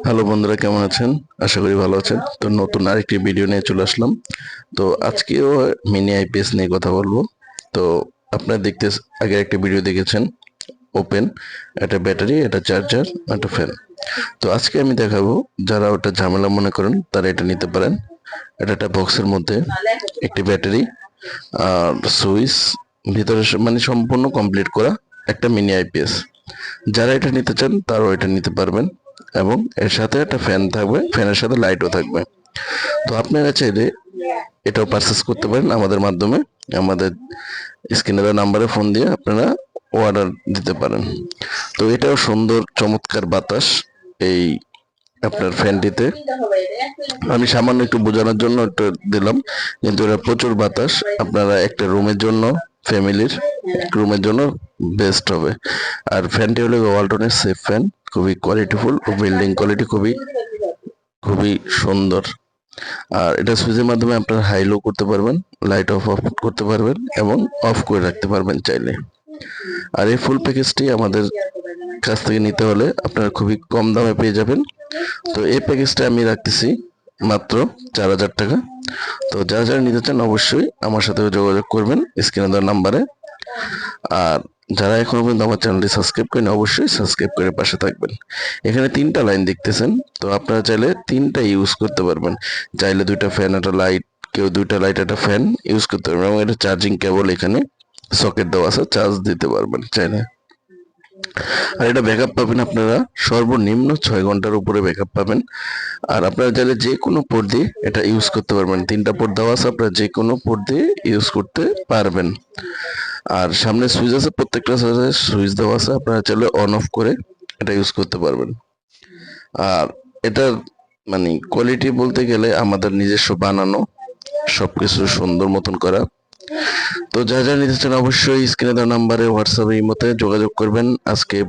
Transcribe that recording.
Hello বন্ধুরা, কেমন আছেন? আশা করি ভালো আছেন। তো নতুন আরেকটি ভিডিও নিয়ে চলে আসলাম। তো আজকেও মিনি আইপিএস নিয়ে কথা বলব। তো আপনারা দেখতে আগে একটা ভিডিও দেখেছেন। ওপেন একটা ব্যাটারি একটা চার্জার একটা ফ্যান তো আজকে আমি দেখাবো যারা ওটা ঝামেলা মনে করেন, তারা এটা নিতে পারেন। এটা একটা বক্সের মধ্যে একটি ব্যাটারি আর সুইচ ভিতরে মানে সম্পূর্ণ কমপ্লিট করা একটা মিনি আইপিএস যারা এটা নিতে চান, তারাও এটা নিতে পারবেন। এবং এর সাথে একটা ফ্যান থাকবে ফ্যানের সাথে লাইটও থাকবে। তো আপনারা চাইলে এটাও পারচেস করতে পারেন আমাদের মাধ্যমে। আমাদের স্ক্রিনে দেওয়া নাম্বারে ফোন দিয়ে আপনারা অর্ডার দিতে পারেন। তো এটাও সুন্দর, চমৎকার বাতাস এই আপনার ফ্যানটিতে আমি সামান্য একটু বোঝানোর জন্য একটু দিলাম। কিন্তু এটা প্রচুর বাতাস। আপনারা একটা রুমের জন্য ফ্যামিলির রুমের জন্য বেস্ট হবে। আর ফ্যানটি হলো ওয়ালটনের সেফ ফ্যান খুবই কোয়ালিটিফুল ও বিল্ডিং কোয়ালিটি খুবই খুবই সুন্দর। আর এটা সুইচের মাধ্যমে আপনারা হাই লো করতে পারবেন লাইট অফ অফ করতে পারবেন এবং অফ করে রাখতে পারবেন চাইলে। আর এই ফুল প্যাকেজটি আমাদের কাছ থেকে নিতে হলে আপনারা খুবই কম দামে পেয়ে যাবেন। তো এই প্যাকেজটা আমি রাখতেছি মাত্র চার হাজার টাকা। তো যারা যারা নিতে চান অবশ্যই আমার সাথে যোগাযোগ করবেন। স্ক্রিনে দেওয়ার নাম্বারে আর যারা এখনও পর্যন্ত আমার চ্যানেলটি সাবস্ক্রাইব করেন অবশ্যই সাবস্ক্রাইব করে পাশে থাকবেন। এখানে তিনটা লাইন দেখতেছেন, তো আপনারা চাইলে তিনটা ইউজ করতে পারবেন। চাইলে দুইটা ফ্যান একটা লাইট কেউ দুইটা লাইট একটা ফ্যান ইউজ করতে পারবেন এবং এটা চার্জিং কেবল এখানে সকেট দেওয়া আছে চার্জ দিতে পারবেন চাইলে। আর এটা ব্যাকআপ পাবেন আপনারা, সর্বনিম্ন ছয় ঘণ্টার উপরে ব্যাকআপ পাবেন। আর আপনারা চাইলে যে কোনো পোর্ট দিয়ে এটা ইউজ করতে পারবেন। তিনটা পোর্ট দেওয়া আছে, আপনারা যে কোনো পোর্ট দিয়ে ইউজ করতে পারবেন। আর সামনে সুইচ আছে, প্রত্যেকটা সুইচ দেওয়া আছে, আপনারা চাইলে অন অফ করে এটা ইউজ করতে পারবেন। আর এটার মানে কোয়ালিটি বলতে গেলে আমাদের নিজস্ব বানানো, সবকিছু সুন্দর মতন করা। তো যা যা নিতে চান অবশ্যই স্ক্রিনে দেওয়া নাম্বারে হোয়াটসঅ্যাপে মতে যোগাযোগ করবেন। আজকে।